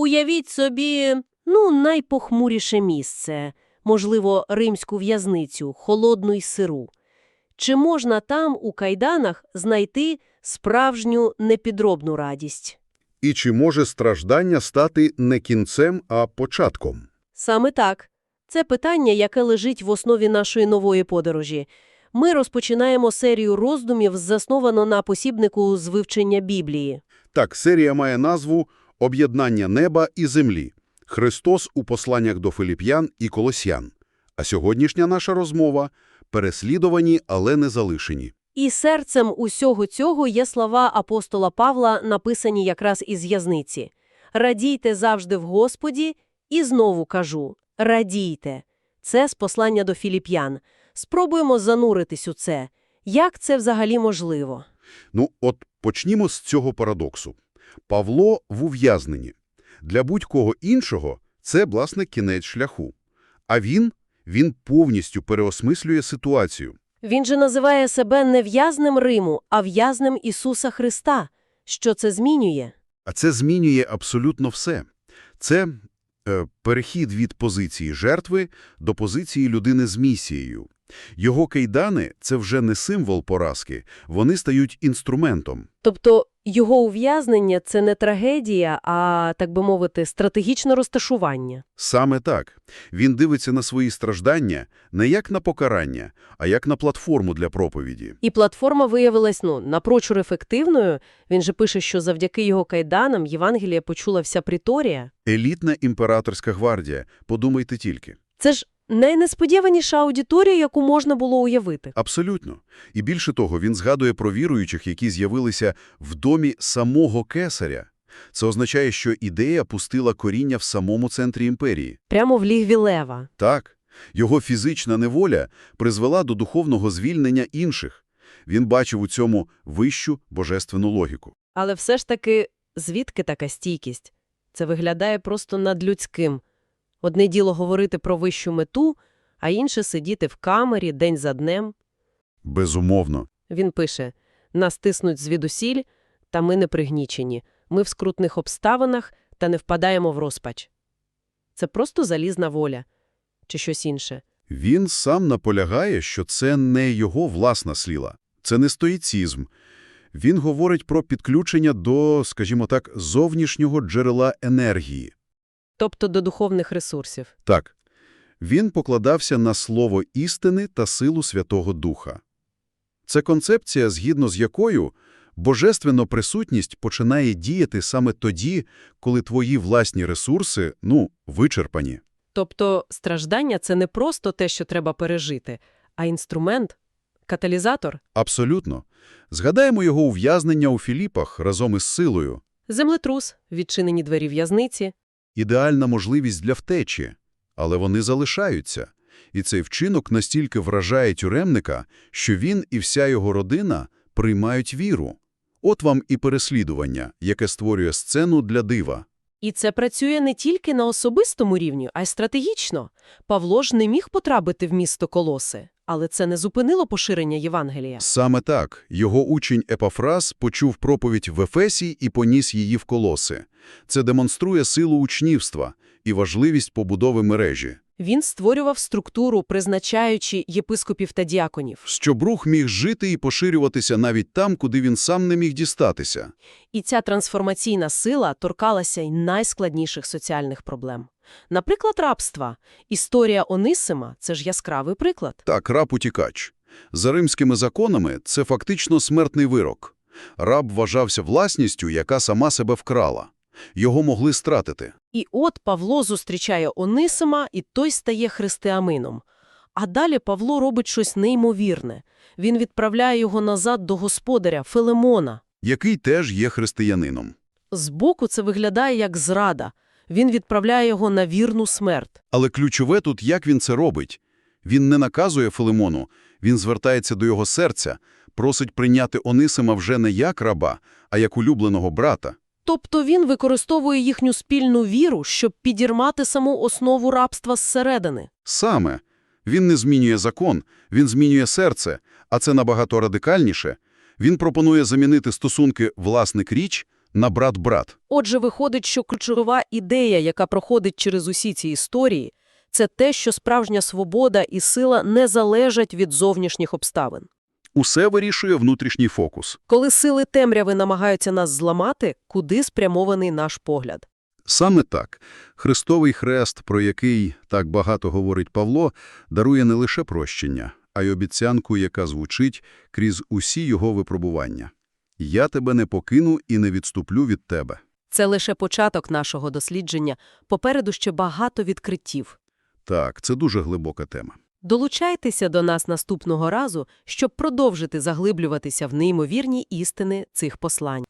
Уявіть собі, ну, найпохмуріше місце, можливо, римську в'язницю, холодну й сиру. Чи можна там, у кайданах, знайти справжню непідробну радість? І чи може страждання стати не кінцем, а початком? Саме так. Це питання, яке лежить в основі нашої нової подорожі. Ми розпочинаємо серію роздумів, засновано на посібнику з вивчення Біблії. Так, серія має назву «Об'єднання неба і землі. Христос у посланнях до Филіп'ян і Колосян». А сьогоднішня наша розмова – переслідувані, але не залишені. І серцем усього цього є слова апостола Павла, написані якраз із в'язниці. «Радійте завжди в Господі» і знову кажу «радійте». Це з послання до філіп'ян. Спробуємо зануритись у це. Як це взагалі можливо? Ну, от почнімо з цього парадоксу. Павло в ув'язненні. Для будь-кого іншого це, власне, кінець шляху. А він, він повністю переосмислює ситуацію. Він же називає себе не в'язнем Риму, а в'язнем Ісуса Христа. Що це змінює? А це змінює абсолютно все. Це е, перехід від позиції жертви до позиції людини з місією. Його кайдани – це вже не символ поразки, вони стають інструментом. Тобто його ув'язнення – це не трагедія, а, так би мовити, стратегічне розташування. Саме так. Він дивиться на свої страждання не як на покарання, а як на платформу для проповіді. І платформа виявилась, ну, напрочур ефективною. Він же пише, що завдяки його кайданам Євангелія почула вся Приторія. Елітна імператорська гвардія, подумайте тільки. Це ж найнесподіваніша аудиторія, яку можна було уявити. Абсолютно. І більше того, він згадує про віруючих, які з'явилися в домі самого кесаря. Це означає, що ідея пустила коріння в самому центрі імперії. Прямо в лігві лева. Так, його фізична неволя призвела до духовного звільнення інших. Він бачив у цьому вищу божественну логіку. Але все ж таки, звідки така стійкість? Це виглядає просто надлюдським. Одне діло говорити про вищу мету, а інше сидіти в камері день за днем. Безумовно. Він пише «Нас тиснуть звідусіль, та ми не пригнічені. Ми в скрутних обставинах та не впадаємо в розпач». Це просто залізна воля. Чи щось інше. Він сам наполягає, що це не його власна сила. Це не стоїцизм. Він говорить про підключення до, скажімо так, зовнішнього джерела енергії. Тобто до духовних ресурсів. Так, він покладався на слово істини та силу Святого Духа. Це концепція, згідно з якою божественна присутність починає діяти саме тоді, коли твої власні ресурси, ну, вичерпані. Тобто страждання – це не просто те, що треба пережити, а інструмент, каталізатор. Абсолютно. Згадаємо його ув'язнення у Філіпах разом із силою. Землетрус, відчинені двері в'язниці. Ідеальна можливість для втечі. Але вони залишаються. І цей вчинок настільки вражає тюремника, що він і вся його родина приймають віру. От вам і переслідування, яке створює сцену для дива. І це працює не тільки на особистому рівні, а й стратегічно. Павло ж не міг потрапити в місто Колоси, але це не зупинило поширення Євангелія. Саме так. Його учень Епафраз почув проповідь в Ефесі і поніс її в колоси. Це демонструє силу учнівства і важливість побудови мережі. Він створював структуру, призначаючи єпископів та діаконів. Щоб рух міг жити і поширюватися навіть там, куди він сам не міг дістатися. І ця трансформаційна сила торкалася й найскладніших соціальних проблем. Наприклад, рабства. Історія Онисима – це ж яскравий приклад. Так, раб-утікач. За римськими законами це фактично смертний вирок. Раб вважався власністю, яка сама себе вкрала. Його могли стратити. І от Павло зустрічає Онисима, і той стає христианином. А далі Павло робить щось неймовірне. Він відправляє його назад до господаря Филимона. який теж є християнином. Збоку це виглядає як зрада. Він відправляє його на вірну смерть. Але ключове тут, як він це робить. Він не наказує Филимону, він звертається до його серця, просить прийняти Онисима вже не як раба, а як улюбленого брата. Тобто він використовує їхню спільну віру, щоб підірмати саму основу рабства зсередини. Саме. Він не змінює закон, він змінює серце, а це набагато радикальніше. Він пропонує замінити стосунки власник-річ на брат-брат. Отже, виходить, що ключова ідея, яка проходить через усі ці історії, це те, що справжня свобода і сила не залежать від зовнішніх обставин. Усе вирішує внутрішній фокус. Коли сили темряви намагаються нас зламати, куди спрямований наш погляд? Саме так. Христовий хрест, про який так багато говорить Павло, дарує не лише прощення, а й обіцянку, яка звучить крізь усі його випробування. «Я тебе не покину і не відступлю від тебе». Це лише початок нашого дослідження, попереду ще багато відкриттів. Так, це дуже глибока тема. Долучайтеся до нас наступного разу, щоб продовжити заглиблюватися в неймовірні істини цих послань.